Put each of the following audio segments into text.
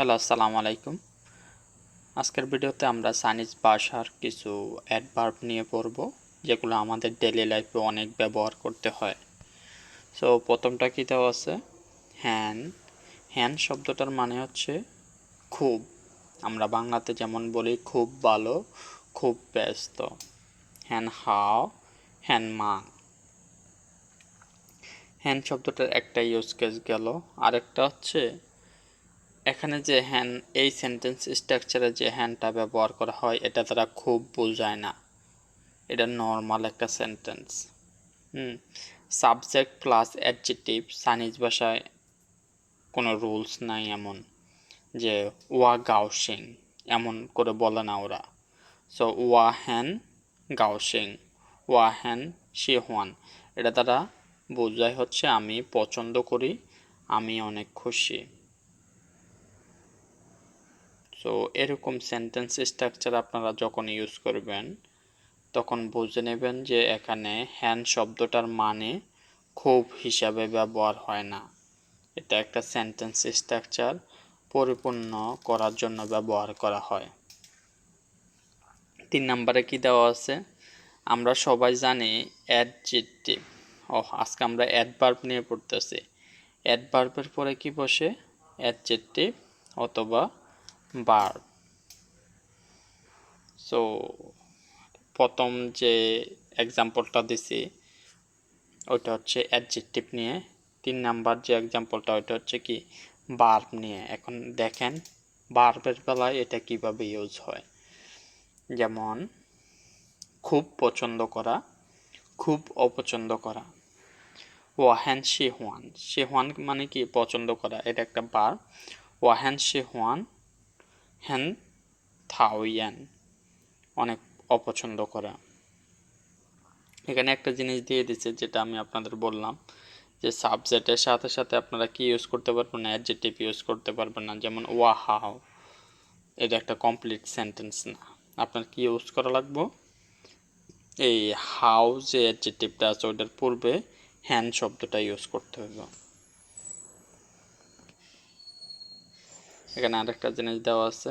Hello, আসসালামু আলাইকুম। আজকের ভিডিওতে আমরা চাইনিজ ভাষার কিছু অ্যাডভার্ব নিয়ে পড়ব, যেগুলো আমাদের ডেলি লাইফে অনেক ব্যবহার করতে হয়। সো প্রথমটা কী দেওয়া আছে? হ্যান হ্যান শব্দটার মানে হচ্ছে খুব। আমরা বাংলাতে যেমন বলি, খুব ভালো, খুব ব্যস্ত। হ্যান হাও হ্যান মা হ্যান শব্দটার একটা ইউজ কেস গেল। আরেকটা হচ্ছে এখানে যে হ্যান, এই সেন্টেন্স স্ট্রাকচারে যে হ্যানটা ব্যবহার করা হয়, এটা তারা খুব বোঝায় না। এটা নর্মাল একটা সেন্টেন্স হুম সাবজেক্ট প্লাস অ্যাডজেটিভ চাইনিজ ভাষায় কোনো রুলস নাই এমন যে ওয়া গাউসিং এমন করে বলে না ওরা। সো ওয়া হ্যান গাউসিং ওয়া হ্যান শি হোয়ান, এটা তারা বোঝায় হচ্ছে আমি পছন্দ করি, আমি অনেক খুশি। সো এরকম সেন্টেন্স স্ট্রাকচার আপনারা যখন ইউজ করবেন, তখন বুঝে নেবেন যে এখানে হ্যান শব্দটার মানে খুব হিসাবে ব্যবহার হয় না। এটা একটা সেন্টেন্স স্ট্রাকচার পরিপূর্ণ করার জন্য ব্যবহার করা হয়। তিন নম্বরে কি দেওয়া আছে? আমরা সবাই জানি অ্যাডজেক্টিভ ও আজকে আমরা অ্যাডভার্ব নিয়ে পড়তেছি। অ্যাডভার্বের পরে কি বসে? অ্যাডজেক্টিভ অথবা বার। সো প্রথম যে এক্সাম্পলটা দিছি, ওইটা হচ্ছে অ্যাডজেক্টিভ নিয়ে। তিন নাম্বার যে এক্সাম্পলটা ওইটা হচ্ছে কি? বার্ব নিয়ে। এখন দেখেন বার্বের বেলায় এটা কীভাবে ইউজ হয়? যেমন, খুব পছন্দ করা, খুব অপছন্দ করা। ওয়াহেন শি হুয়ান মানে কি? পছন্দ করা। এটা একটা বার ওয়াহেন শি হুয়ান থাওয়ান অনেক অপছন্দ করা। এখানে একটা জিনিস দিয়ে দিচ্ছে যেটা আমি আপনাদের বললাম, যে সাবজেক্টের সাথে সাথে আপনারা কি ইউজ করতে পারবেন না অ্যাডজেক্টিভ ইউজ করতে পারবেন না, যেমন ওয়া হাও এটা একটা কমপ্লিট সেন্টেন্স না। আপনার কি ইউজ করা লাগবে? এই হাউ যে অ্যাডজেক্টিভটা আছে, ওটার পূর্বে হ্যান্ড শব্দটা ইউজ করতে হবে। এখানে আরেকটা জিনিস দেওয়া আছে।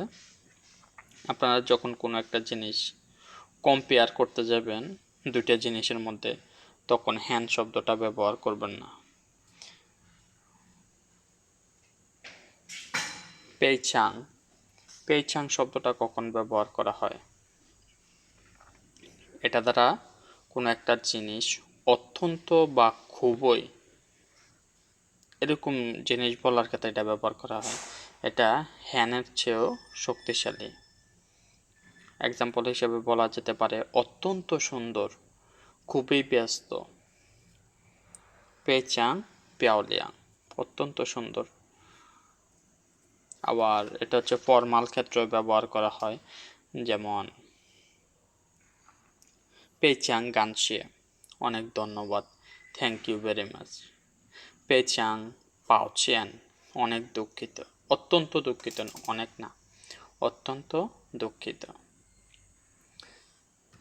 আপনারা যখন কোনো একটা জিনিস কম্পেয়ার করতে যাবেন দুইটা জিনিসের মধ্যে, তখন হ্যান্ড শব্দটা ব্যবহার করবেন না। পেইচাং পেইচাং শব্দটা কখন ব্যবহার করা হয়? এটা দ্বারা কোনো একটা জিনিস অত্যন্ত বা খুবই এরকম জিনিস বলার ক্ষেত্রে এটা ব্যবহার করা হয়। এটা হ্যানের চেয়েও শক্তিশালী। এক্সাম্পল হিসেবে বলা যেতে পারে, অত্যন্ত সুন্দর, খুবই ব্যস্ত। পেচাং পিয়াওলিয়াং, অত্যন্ত সুন্দর। আবার এটা হচ্ছে ফর্মাল ক্ষেত্রে ব্যবহার করা হয়, যেমন পেচাং গানশিয়ে অনেক ধন্যবাদ থ্যাংক ইউ ভেরি মাচ পেচাং পাওচিয়ান অনেক দুঃখিত। অত্যন্ত দুঃখিত, অনেক না, অত্যন্ত দুঃখিত।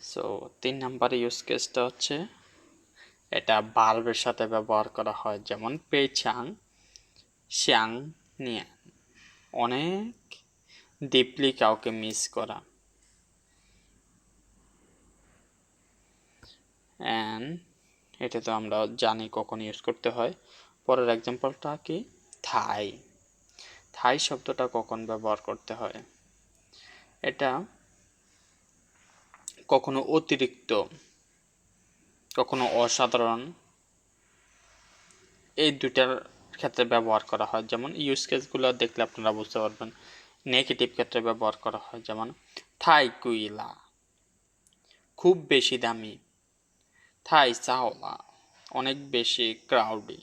সো তিন নাম্বার ইউজ কেসটা হচ্ছে, এটা বাল্বের সাথে ব্যবহার করা হয়, যেমন পেচাং শ্যাং নিয়ে। অনেক ডিপলি কাউকে মিস করা। অ্যান্ড এটা তো আমরা জানি কখন ইউজ করতে হয়। পরের এক্সাম্পলটা কি? থাই। থাই শব্দটা কখন ব্যবহার করতে হয়? এটা কখনো অতিরিক্ত, কখনো অসাধারণ। এই দুটার ক্ষেত্রে ব্যবহার করা হয়। যেমন ইউজ কেসগুলো দেখলে আপনারা বুঝতে পারবেন। নেগেটিভ ক্ষেত্রে ব্যবহার করা হয়। যেমন, থাই কুইলা, খুব বেশি দামি। থাই চাওলা, অনেক বেশি ক্রাউডি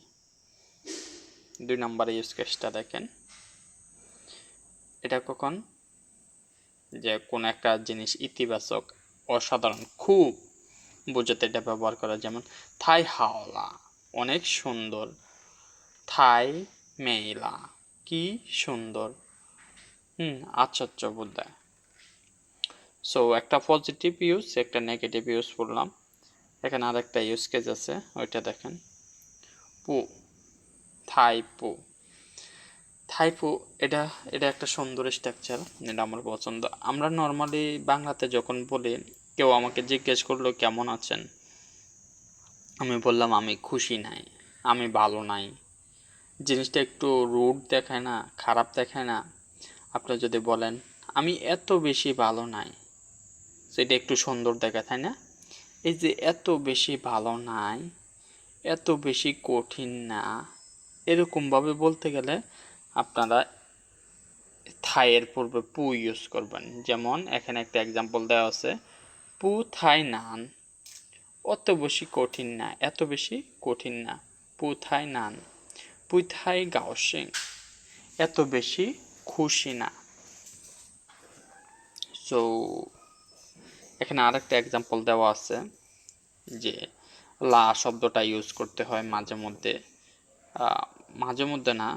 দুই নম্বরে ইউজ কেসটা দেখেন। এটা কখন? যে কোনো একটা জিনিস ইতিবাচক, অসাধারণ, খুব বোঝাতে এটা ব্যবহার করা যেমন থাই হাওলা, অনেক সুন্দর। থাই মেইলা, কি সুন্দর। হুম আশ্চর্য বোধহয় সো একটা পজিটিভ ইউজ একটা নেগেটিভ ইউজ করলাম এখানে আরেকটা ইউজ কেজ আছে, ওইটা দেখেন। পু, থাই পু। থাইপো এটা এটা একটা সুন্দর স্ট্রাকচার এটা আমার পছন্দ। আমরা নর্মালি বাংলাতে যখন বলি, কেউ আমাকে জিজ্ঞেস করল, কেমন আছেন? আমি বললাম, আমি খুশি নাই, আমি ভালো নাই। জিনিসটা একটু রুড দেখায় না, খারাপ দেখায় না। আপনি যদি বলেন, আমি এত বেশি ভালো নাই। সেটা একটু সুন্দর দেখায়, তাই না? এই যে, এত বেশি ভালো নাই, এত বেশি কঠিন না। এরকমভাবে বলতে গেলে আপনারা থাইয়ের পূর্বে পু ইউজ করবেন। যেমন এখানে একটা এক্সাম্পল দেওয়া আছে। পু থাই নান। অত বেশি কঠিন না, এত বেশি কঠিন না। পু থাই নান। পুই থাই গাওসিং। এত বেশি খুশি না। সো এখানে আরেকটা এক্সাম্পল দেওয়া আছে যে লা শব্দটা ইউজ করতে হয় মাঝে মধ্যে। মাঝে মধ্যে না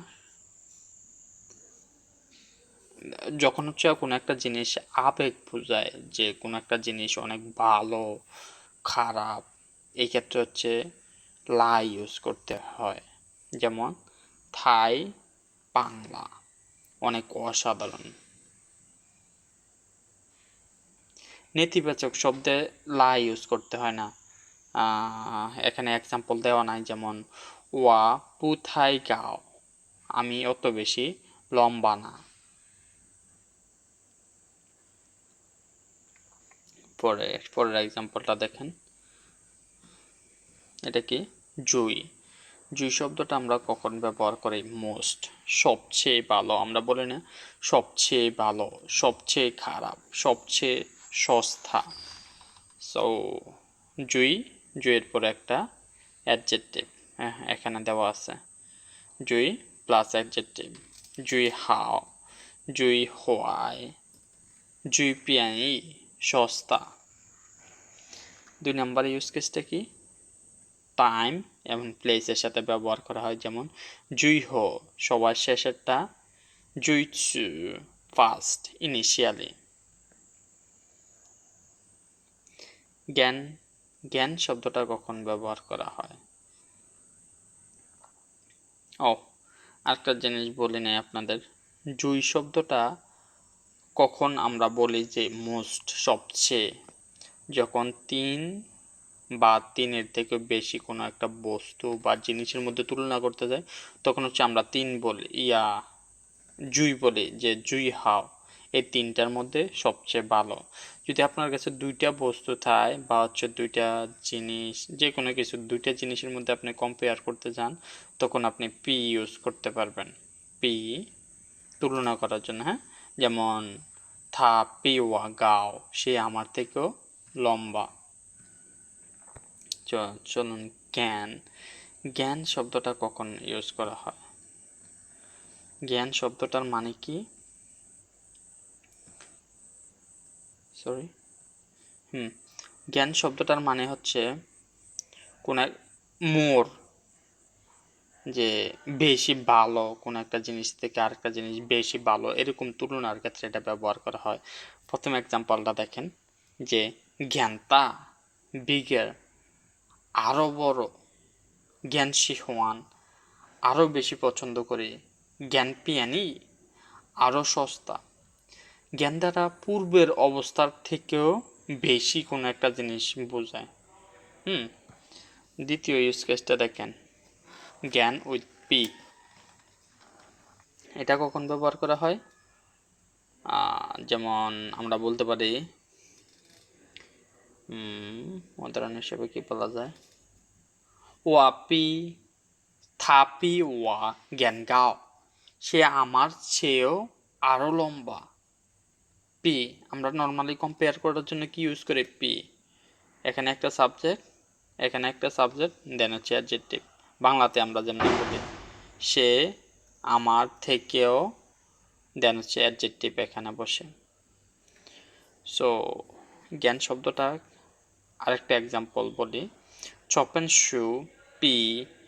যখন হচ্ছে কোনো একটা জিনিস আবেগ বোঝায় যে কোনো একটা জিনিস অনেক ভালো, খারাপ, এই ক্ষেত্রে হচ্ছে লা ইউজ করতে হয়। যেমন থাই বাংলা, অনেক অসাধারণ। নেতিবাচক শব্দে লা ইউজ করতে হয় না। এখানে এক্সাম্পল দেওয়া নাই, যেমন ওয়া পুথাই গাও আমি অত বেশি লম্বা না। পরে, পরের এক্সাম্পলটা দেখেন। এটা কি? জুই। জুই শব্দটা আমরা কখন ব্যবহার করি? মোস্ট সবচেয়ে ভালো। আমরা বলি না, সবচেয়ে ভালো, সবচেয়ে খারাপ, সবচেয়ে সস্তা। সো জুই, জুইয়ের পরে একটা অ্যাডজেক্টিভ হ্যাঁ এখানে দেওয়া আছে। জুই প্লাস অ্যাডজেক্টিভ জুই হাও জুই হোয়াই জুই পিয়ানি। সস্তা। দুই নাম্বার ইউজ কেসটা কি? টাইম এবং প্লেসের সাথে ব্যবহার করা হয়, যেমন জুই হো সবার শেষেরটা জুই চু ফার্স্ট ইনিশিয়ালি জ্ঞান জ্ঞান শব্দটা কখন ব্যবহার করা হয়? ও আরেকটা জিনিস বলি নাই আপনাদের। জুই শব্দটা কখন আমরা বলি যে মোস্ট সবচেয়ে, যখন তিন বা তিনের থেকে বেশি কোনো একটা বস্তু বা জিনিসের মধ্যে তুলনা করতে যাই, তখন হচ্ছে আমরা তিন বলি, ইয়া, জুই বলি, যে জুই হাও, এই তিনটার মধ্যে সবচেয়ে ভালো। যদি আপনার কাছে দুইটা বস্তু থাকে বা হচ্ছে দুইটা জিনিস যে কোনো কিছু, দুইটা জিনিসের মধ্যে আপনি কম্পেয়ার করতে যান, তখন আপনি পি ইউজ করতে পারবেন। পি তুলনা করার জন্য হ্যাঁ? যেমন থা পি ওয়া গাও, সে আমার থেকেও লম্বা। চলুন জ্ঞান। জ্ঞান শব্দটা কখন ইউজ করা হয়? জ্ঞান শব্দটার মানে কি? সরি হুম। জ্ঞান শব্দটার মানে হচ্ছে কোন এক মোর যে বেশি ভালো কোন একটা জিনিস থেকে আরেকটা জিনিস বেশি ভালো, এরকম তুলনার ক্ষেত্রে এটা ব্যবহার করা হয়। প্রথম এক্সাম্পলটা দেখেন, যে জ্ঞানতা বিগের আরও বড় জ্ঞান শিহওয়ান আরও বেশি পছন্দ করি, জ্ঞান পিয়ানি আরও সস্তা। জ্ঞান দ্বারা পূর্বের অবস্থার থেকেও বেশি কোনো একটা জিনিস বোঝায়। হুম, দ্বিতীয় ইউজ কেসটা দেখেন। জ্ঞান উইথ পি। এটা কখন ব্যবহার করা হয়? যেমন আমরা বলতে পারি উদাহরণ হিসেবে কি বলা যায়? ওয়াপি থাপি ওয়া জ্ঞান গাও। সে আমার চেয়েও আরও লম্বা। পি, আমরা নর্মালি কম্পেয়ার করার জন্য কি ইউজ করি? পি। এখানে একটা সাবজেক্ট এখানে একটা সাবজেক্ট দেন হচ্ছে অ্যাডজেক্টিভ বাংলাতে আমরা যেমন বলি, সে আমার থেকেও দেন হচ্ছে অ্যাডজেক্টিভ এখানে বসে। সো জ্ঞান শব্দটা আরেকটা এক্সাম্পল বলি। চপেন শু, পি,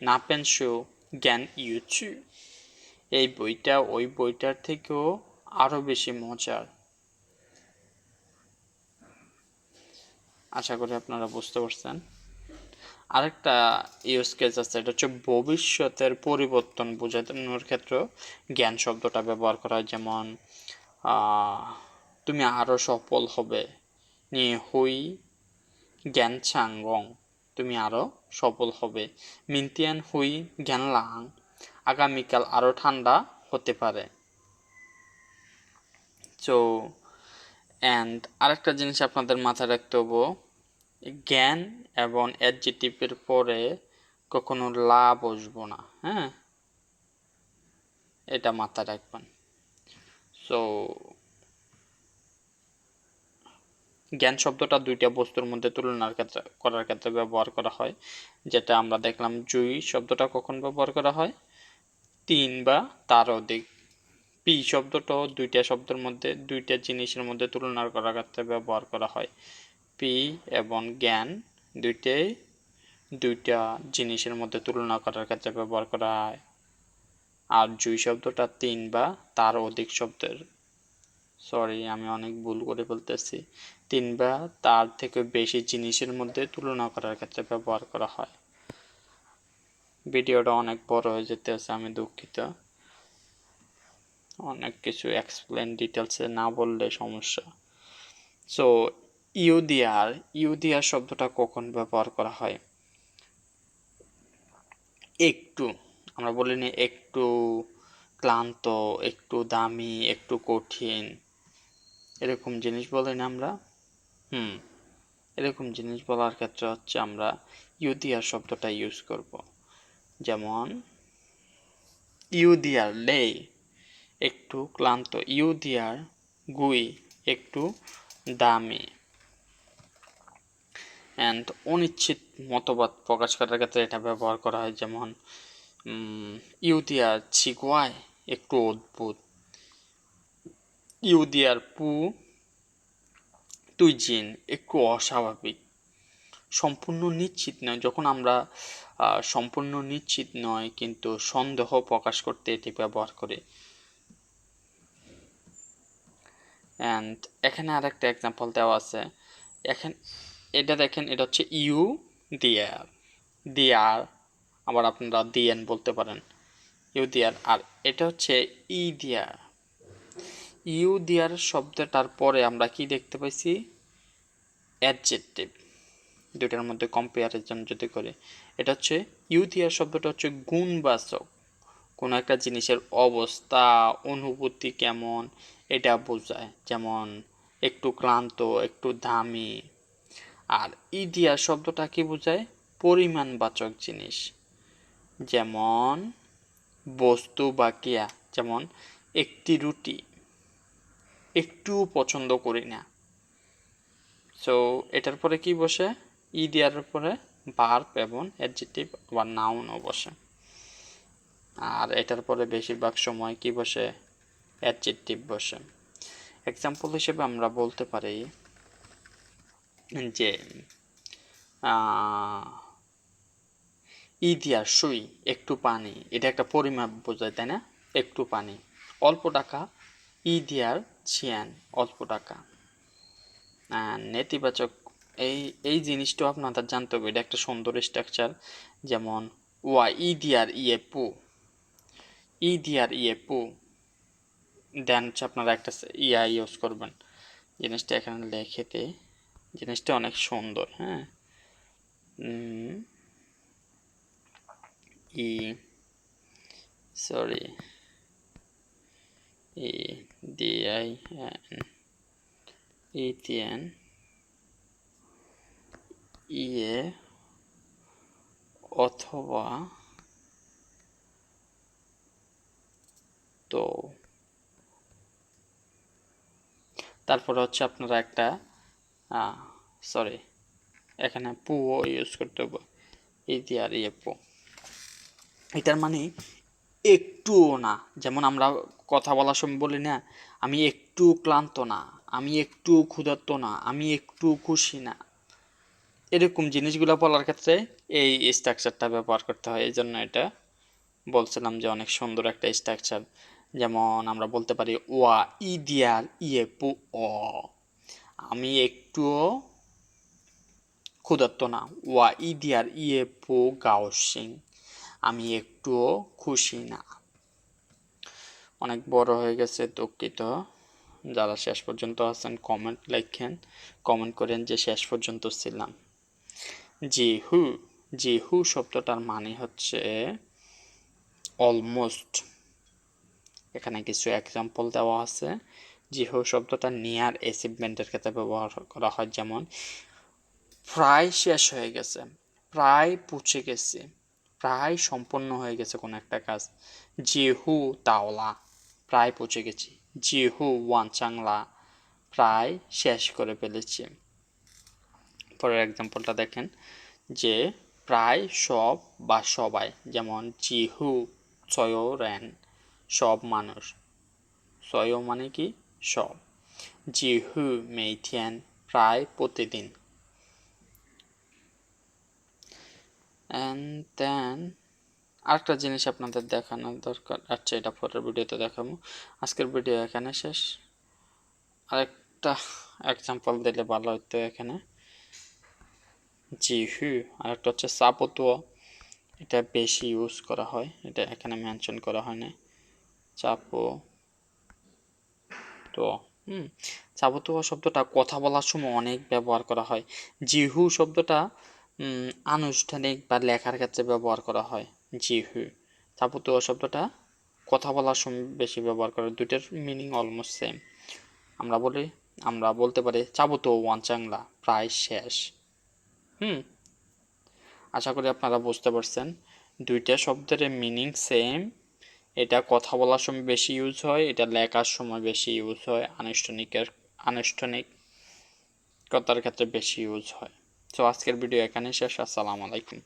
নাপেন শু, জ্ঞান ইউচু এই বইটা ওই বইটার থেকেও আরও বেশি মজার। আশা করি আপনারা বুঝতে পারছেন। আরেকটা ইউজ কেস আছে, এটা হচ্ছে ভবিষ্যতের পরিবর্তন বোঝানোর ক্ষেত্রে জ্ঞান শব্দটা ব্যবহার করা হয়। যেমন তুমি আরও সফল হবে নিয়ে হই, জ্ঞান চাঙ্গং তুমি আরও সফল হবে। মিন্তিয়ান হুই, জ্ঞান লাং, আগামীকাল আরও ঠান্ডা হতে পারে। সো অ্যান্ড আরেকটা জিনিস আপনাদের মাথায় রাখতে হব জ্ঞান এবং অ্যাডজেটিভের পরে কখনো লা বসবো না হ্যাঁ? এটা মাথায় রাখবেন। সো জ্ঞান শব্দটা দুইটা বস্তুর মধ্যে তুলনার ক্ষেত্রে, করার ক্ষেত্রে ব্যবহার করা হয়। যেটা আমরা দেখলাম জুই শব্দটা কখন ব্যবহার করা হয়? তিন বা তার অধিক। পি শব্দটাও দুইটা শব্দের মধ্যে, দুইটা জিনিসের মধ্যে তুলনা করার ক্ষেত্রে ব্যবহার করা হয়। পি এবং জ্ঞান দুইটাই, দুইটা জিনিসের মধ্যে তুলনা করার ক্ষেত্রে ব্যবহার করা হয়। আর জুই শব্দটা তিন বা তার অধিক শব্দের। সরি আমি অনেক ভুল করে বলতেছি। তিন বা তার থেকে বেশি জিনিসের মধ্যে তুলনা করার ক্ষেত্রে ব্যবহার করা হয়। ভিডিওটা অনেক বড় হয়ে যেতেছে, আমি দুঃখিত। অনেক কিছু এক্সপ্লেন ডিটেলসে না বললে সমস্যা। সো ইউদিয়ার ইউদিয়ার শব্দটা কখন ব্যবহার করা হয়? একটু, আমরা বলি নি একটু ক্লান্ত, একটু দামি, একটু কঠিন, এরকম জিনিস বলি না আমরা? হুম, এরকম জিনিস বলার ক্ষেত্রে হচ্ছে আমরা ইউদিয়ার শব্দটা ইউজ করব। যেমন, ইউদিয়ার লে, একটু ক্লান্ত, ইউদিয়ার গুই, একটু দামি। অ্যান্ড অনিশ্চিত মতবাদ প্রকাশ করার ক্ষেত্রে এটা ব্যবহার করা হয়, যেমন ইউদিয়ার ছিগুয়ায় একটু অদ্ভুত। ইউদিয়ার পু জিন, একটু অস্বাভাবিক। সম্পূর্ণ নিশ্চিত নয়। যখন আমরা সম্পূর্ণ নিশ্চিত নয়, কিন্তু সন্দেহ প্রকাশ করতে এটি ব্যবহার করি। অ্যান্ড এখানে আরেকটা এক্সাম্পল দেওয়া আছে। এখানে এটা দেখেন, এটা হচ্ছে ইউ দিয়ার দিয়ার আবার আপনারা দিয়েন বলতে পারেন। ইউ দিয়ার আর এটা হচ্ছে ই দিয়ার ইউ দিয়ার শব্দটার পরে আমরা কি দেখতে পাইছি? অ্যাডজেক্টিভ। দুটার মধ্যে কম্পেয়ারিজন যদি করি, এটা হচ্ছে ইউ দিয়ার শব্দটা হচ্ছে গুণবাচক। কোনো একটা জিনিসের অবস্থা, অনুভূতি কেমন, এটা বোঝায়। যেমন একটু ক্লান্ত, একটু দামি আর ইডিয়া শব্দটা কি বোঝায়? পরিমাণবাচক জিনিস। যেমন, বস্তু বা ক্রিয়া, যেমন একটি রুটি। একটু পছন্দ করি না। সো এটার পরে কি বসে? ই পরে ভার্ব এবং অ্যাডজেক্টিভ বা নাউনও বসে। আর এটার পরে বেশিরভাগ সময় কি বসে? অ্যাডজেক্টিভ বসে। এক্সাম্পল হিসেবে আমরা বলতে পারি যে আহ, ইদিয়ার সুই একটু পানি এটা একটা পরিমাপ বোঝায় তাই না? একটু পানি অল্প টাকা ইদিয়ার ছিয়ান অল্প টাকা। নেতিবাচক এই এই জিনিসটাও আপনাদের জানতে হবে এটা একটা সুন্দর স্ট্রাকচার যেমন ওয়া ইদিয়ার ইয়ে পু ইদিয়ার ইয়ে পু দেন হচ্ছে আপনারা একটা ইয়া ইউজ করবেন জিনিসটা এখানে লেখেতে জিনিসটা অনেক সুন্দর হ্যাঁ? E, sorry, E, D, I, N ETN ইয়ে অথবা তো। তারপরে হচ্ছে আপনারা একটা সরি এখানে পুও ইউজ করতে হবে। ইতি আর ইয়ে পু। এটার মানে একটুও না। যেমন আমরা কথা বলার সময় বলি না, আমি একটু ক্লান্ত না, আমি একটু ক্ষুধার্ত না, আমি একটু খুশি না। এরকম জিনিসগুলো বলার ক্ষেত্রে এই স্ট্রাকচারটা ব্যবহার করতে হয়। এই জন্য এটা বলছিলাম যে অনেক সুন্দর একটা স্ট্রাকচার যেমন আমরা বলতে পারি, ওয়া ইদিয়ার ইয়ে পু, অ। আমি একটুও ক্ষুধার্ত না। ওয়া ইদিয়ার ইয়ে পো গাও সিং, আমি একটুও খুশি না। অনেক বড় হয়ে গেছে দুঃখিত। যারা শেষ পর্যন্ত আছেন কমেন্ট লেখেন। কমেন্ট করেন যে শেষ পর্যন্ত ছিলাম। জি হু জি হু শব্দটার মানে হচ্ছে অলমোস্ট এখানে কিছু এক্সাম্পল দেওয়া আছে। জি হু শব্দটা নিয়ার অ্যাচিভমেন্টের ক্ষেত্রে ব্যবহার করা হয়, যেমন, প্রায় শেষ হয়ে গেছে, প্রায় পুছে গেছে, প্রায় সম্পন্ন হয়ে গেছে কোনো একটা কাজ জি হু তাওলা, প্রায় পৌঁছে গেছি জি হু ওয়ান চাংলা, প্রায় শেষ করে ফেলেছি। পরের এক্সাম্পলটা দেখেন, যে, প্রায় সব বা সবাই, যেমন জি হু ছয় রেন, সব মানুষ। ছয় মানে কি? সব জি হু মেইথিয়ান প্রায় প্রতিদিন। অ্যান্ড আরেকটা জিনিস আপনাদের দেখানোর দরকার আচ্ছা এটা পরের ভিডিওতে দেখাবো। আজকের ভিডিও এখানে শেষ। আরেকটা এক্সাম্পল দিলে ভালো হতো এখানে। জি হু আরেকটা হচ্ছে চাপতুয়া এটা বেশি ইউজ করা হয়, এটা এখানে মেনশন করা হয় না চাপো তো হুম। চাপতুয়া শব্দটা কথা বলার সময় অনেক ব্যবহার করা হয়। জিহু শব্দটা আনুষ্ঠানিক বা লেখার ক্ষেত্রে ব্যবহার করা হয় জিহু। চাপতুয়া শব্দটা কথা বলার সময় বেশি ব্যবহার করে দুইটার মিনিং অলমোস্ট সেম আমরা বলি আমরা বলতে পারি চাবুতো ওয়ান চাংলা প্রায় শেষ। হুম। আশা করি আপনারা বুঝতে পারছেন দুইটা শব্দের মিনিং সেম এটা কথা বলার সময় বেশি ইউজ হয়, এটা লেখার সময় বেশি ইউজ হয়, আনুষ্ঠানিকের, আনুষ্ঠানিকতার ক্ষেত্রে বেশি ইউজ হয়। তো আজকের ভিডিও এখানে শেষ, আসসালামু আলাইকুম।